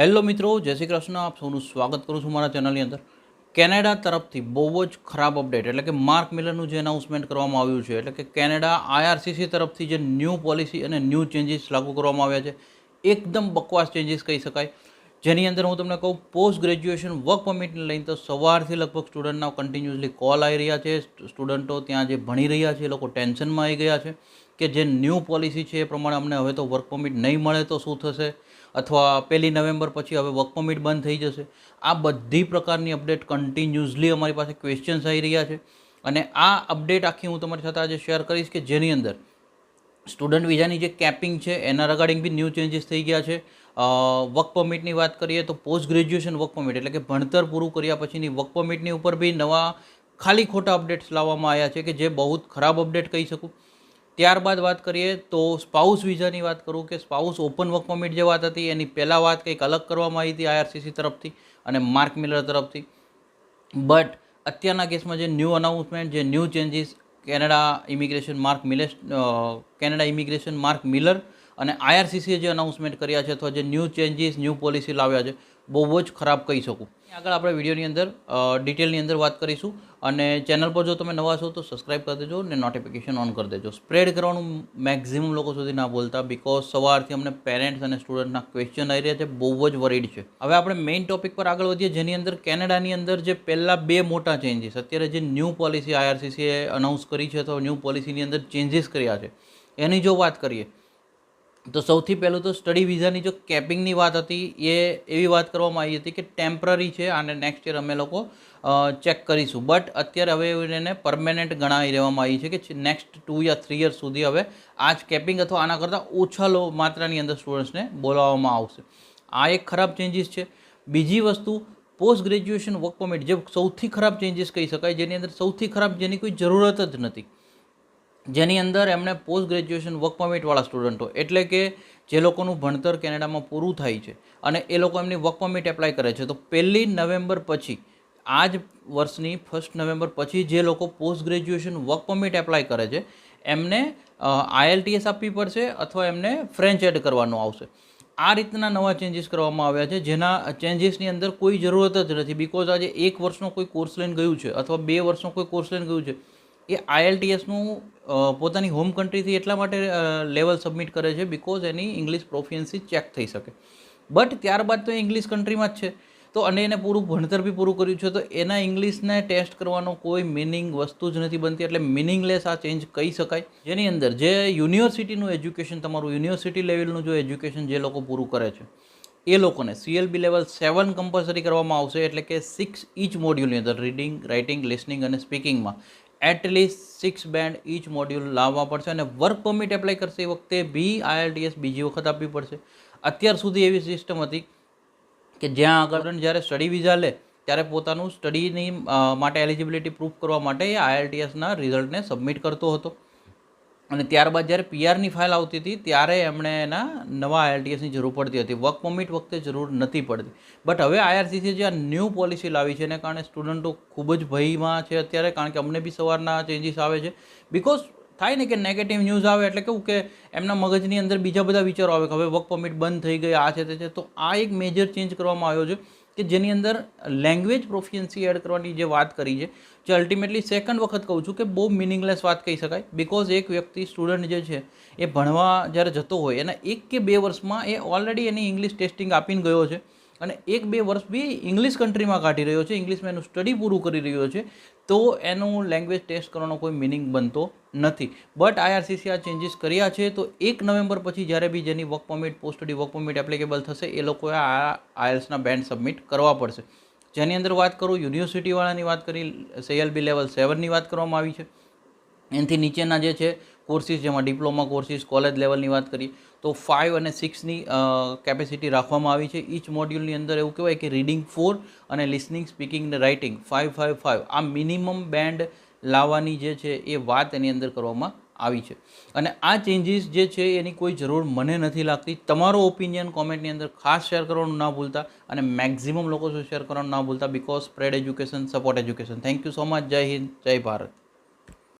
Hello મિત્રો, જય શ્રી કૃષ્ણ. આપ સૌનું સ્વાગત કરું છું મારા ચેનલની અંદર. કેનેડા તરફથી બહુ જ ખરાબ અપડેટ, એટલે કે માર્ક મિલરનું જે એનાઉન્સમેન્ટ કરવામાં આવ્યું છે, એટલે કે કેનેડા આઈઆરસીસી તરફથી જે ન્યૂ પોલિસી અને ન્યૂ ચેન્જીસ લાગુ કરવામાં આવ્યા છે, એકદમ બકવાસ ચેન્જીસ કહી શકાય. જેની અંદર હું તમને કહું પોસ્ટ ગ્રેજ્યુએશન વર્ક પરમિટને લઈને તો સવારથી લગભગ સ્ટુડન્ટના કન્ટિન્યુઅસલી કોલ આવી રહ્યા છે. સ્ટુડન્ટો ત્યાં જે ભણી રહ્યા છે, એ લોકો ટેન્શનમાં આવી ગયા છે. કે જે ન્યૂ પોલિસી છે એ પ્રમાણે અમને હવે તો વર્ક પરમિટ નહીં મળે તો શું થશે? અથવા પહેલી નવેમ્બર પછી હવે વર્ક પરમિટ બંધ થઈ જશે? આ બધી પ્રકારની અપડેટ કન્ટિન્યુઅસલી અમારી પાસે ક્વેશ્ચન્સ આવી રહ્યા છે. અને આ અપડેટ આખી હું તમારી સાથે આજે શેર કરીશ કે જેની અંદર સ્ટુડન્ટ વિઝાની જે કેપિંગ છે, એના રગાર્ડિંગ બી ન્યૂ ચેન્જીસ થઈ ગયા છે. વર્ક પરમિટની વાત કરીએ તો પોસ્ટ ગ્રેજ્યુએશન વર્ક પરમિટ એટલે કે ભણતર પૂરું કર્યા પછીની વર્ક પરમિટની ઉપર બી નવા ખાલી ખોટા અપડેટ્સ લાવવામાં આવ્યા છે કે જે બહુ જ ખરાબ અપડેટ કહી શકું. ત્યારબાદ વાત કરીએ તો સ્પાઉસ વિઝાની વાત કરું કે સ્પાઉસ ઓપન વર્ક પરમિટ જે વાત હતી, એની પહેલાં વાત કંઈક અલગ કરવામાં આવી હતી આઈઆરસીસી તરફથી અને માર્ક મિલર તરફથી. બટ અત્યારના કેસમાં જે ન્યૂ અનાઉન્સમેન્ટ, જે new changes, Canada immigration Mark Miller Canada immigration Mark Miller અને આઈઆરસીસીએ જે અનાઉન્સમેન્ટ કર્યા છે અથવા જે ન્યૂ ચેન્જીસ ન્યૂ પોલિસી લાવ્યા છે, બહુ જ ખરાબ કહી શકું. આગળ આપણે વિડીયોની અંદર ડિટેલની અંદર વાત કરીશું. અને ચેનલ પર જો તમે નવા છો તો સબસ્ક્રાઇબ કરી દેજો અને નોટિફિકેશન ઓન કરી દેજો. સ્પ્રેડ કરવાનું મેક્ઝિમમ લોકો સુધી ના બોલતા બિકોઝ સવારથી અમને પેરેન્ટ્સ અને સ્ટુડન્ટના ક્વેશ્ચન આવી રહ્યા છે, બહુ જ વરીડ છે. હવે આપણે મેઇન ટોપિક પર આગળ વધીએ, જેની અંદર કેનેડાની અંદર જે પહેલાં બે મોટા ચેન્જીસ અત્યારે જે ન્યૂ પોલિસી આઈઆરસીસીએ અનાઉન્સ કરી છે તો ન્યૂ પોલિસીની અંદર ચેન્જીસ કર્યા છે. એની જો વાત કરીએ તો સૌથી પહેલું તો સ્ટડી વિઝાની જો કેપિંગની વાત હતી, એ એવી વાત કરવામાં આવી હતી કે ટેમ્પરરી છે અને નેક્સ્ટ યર અમે લોકો ચેક કરીશું. બટ અત્યારે હવે એને પરમેનન્ટ ગણાવી દેવામાં આવી છે કે નેક્સ્ટ ટુ યા થ્રી યર્સ સુધી હવે આ જ કેપિંગ અથવા આના કરતાં ઓછા લો માત્રાની અંદર સ્ટુડન્ટ્સને બોલાવવામાં આવશે. આ એક ખરાબ ચેન્જીસ છે. બીજી વસ્તુ પોસ્ટ ગ્રેજ્યુએશન વર્ક પરમિટ જે સૌથી ખરાબ ચેન્જીસ કહી શકાય, જેની અંદર સૌથી ખરાબ જેની કોઈ જરૂરત જ નથી. જેની અંદર એમણે પોસ્ટ ગ્રેજ્યુએશન વર્ક પરમિટવાળા સ્ટુડન્ટો એટલે કે જે લોકોનું ભણતર કેનેડામાં પૂરું થાય છે અને એ લોકો એમની વર્ક પરમિટ એપ્લાય કરે છે. તો પહેલી નવેમ્બર પછી આ જ વર્ષની ફર્સ્ટ નવેમ્બર પછી જે લોકો post graduation work permit apply કરે છે, એમને આઈએલટીએસ આપવી પડશે અથવા એમને ફ્રેન્ચ એડ કરવાનું આવશે. આ રીતના નવા ચેન્જીસ કરવામાં આવ્યા છે, જેના ચેન્જીસની અંદર કોઈ જરૂરત જ નથી. બિકોઝ આજે એક વર્ષનો કોઈ કોર્સ લઈને ગયું છે અથવા બે વર્ષનો કોઈ કોર્સ લઈને ગયું છે એ આઈએલટીએસનું પોતાની હોમ કન્ટ્રીથી એટલા માટે લેવલ સબમિટ કરે છે because any English proficiency check થઈ શકે. બટ ત્યારબાદ તો ઇંગ્લિશ કન્ટ્રીમાં જ છે. તો અને એને પૂરું ભણતર બી પૂરું કર્યું છે, તો એના ઇંગ્લિશને ટેસ્ટ કરવાનો કોઈ મિનિંગ વસ્તુ જ નથી બનતી, એટલે મિનિંગલેસ આ ચેન્જ કહી શકાય. જેની અંદર જે યુનિવર્સિટીનું એજ્યુકેશન તમારું યુનિવર્સિટી લેવલનું જો એજ્યુકેશન જે લોકો પૂરું કરે છે, એ લોકોને સીએલબી લેવલ સેવન કમ્પલસરી કરવામાં આવશે, એટલે કે સિક્સ ઇચ મોડ્યુલની અંદર રીડિંગ રાઇટિંગ લિસનિંગ અને સ્પીકિંગમાં at least six band each module લાવવા પડશે અને વર્ક પરમિટ એપ્લાય કરશે એ વખતે બી આઈઆરટીએસ બીજી વખત આપવી પડશે. અત્યાર સુધી એવી સિસ્ટમ હતી કે જ્યાં આગળ જ્યારે સ્ટડી વિઝા લે, ત્યારે પોતાનું સ્ટડીની માટે એલિજિબિલિટી પ્રૂફ કરવા માટે એ આઈઆરટીએસના રિઝલ્ટને સબમિટ કરતો હતો. અને ત્યારબાદ જ્યારે પીઆરની ફાઇલ આવતી હતી, ત્યારે એમણે એના નવા આઈએલટીએસની જરૂર પડતી હતી. વર્ક પરમિટ વખતે જરૂર નથી પડતી. બટ હવે આઈઆરસીસી જે આ ન્યૂ પોલિસી લાવી છે, એને કારણે સ્ટુડન્ટો ખૂબ જ ભયમાં છે અત્યારે, કારણ કે અમને બી સવારના ચેન્જીસ આવે છે. બિકોઝ થાય ને કે નેગેટિવ ન્યૂઝ આવે, એટલે કેવું કે એમના મગજની અંદર બીજા બધા વિચારો આવે કે હવે વર્ક પરમિટ બંધ થઈ ગઈ, આ છે, તે છે. તો આ એક મેજર ચેન્જ કરવામાં આવ્યો છે. કે જેની અંદર લેંગ્વેજ પ્રોફિયન્સી એડ કરવાની જે વાત કરી છે, જે અલ્ટિમેટલી સેકન્ડ વખત કહું છું કે બહુ મિનિંગલેસ વાત કહી શકાય. બિકોઝ એક વ્યક્તિ સ્ટુડન્ટ જે છે, એ ભણવા જ્યારે જતો હોય, એના એક કે બે વર્ષમાં એ ઓલરેડી એની ઇંગ્લિશ ટેસ્ટિંગ આપીને ગયો છે અને એક બે વર્ષ બી ઇંગ્લિશ કન્ટ્રીમાં કાઢી રહ્યો છે ઇંગ્લિશમાં એનું સ્ટડી પૂરું કરી રહ્યો છે, તો એનું લેંગ્વેજ ટેસ્ટ કરવાનો કોઈ મિનિંગ બનતો નથી. બટ આઈઆરસીસી આ ચેન્જીસ કર્યા છે, તો એક નવેમ્બર પછી જ્યારે બી જેની work permit post study work permit applicable થશે, એ લોકોએ આ આઈએલ્સના બેન્ડ સબમિટ કરવા પડશે. જેની અંદર વાત કરું યુનિવર્સિટીવાળાની વાત કરી સીએલબી લેવલ સેવનની વાત કરવામાં આવી છે. એનાથી નીચેના જે છે કોર્સિસ જેમાં ડિપ્લોમા કોર્સિસ કોલેજ લેવલની વાત કરીએ તો ફાઇવ અને સિક્સની કેપેસિટી રાખવામાં આવી છે. ઈચ મોડ્યુલની અંદર એવું કહેવાય કે રીડિંગ ફોર અને લિસનિંગ સ્પીકિંગ ને રાઇટિંગ ફાઇવ ફાઇવ ફાઇવ આ મિનિમમ બેન્ડ લાવવાની જે છે એ વાત એની અંદર કરવામાં આવી છે. અને આ ચેન્જીસ જે છે એની કોઈ જરૂર મને નથી લાગતી. તમારો ઓપિનિયન કોમેન્ટની અંદર ખાસ શેર કરવાનું ના ભૂલતા અને મેક્ઝિમમ લોકો શું શેર કરવાનું ના ભૂલતા because spread education support education thank you so much Jai Hind Jai Bharat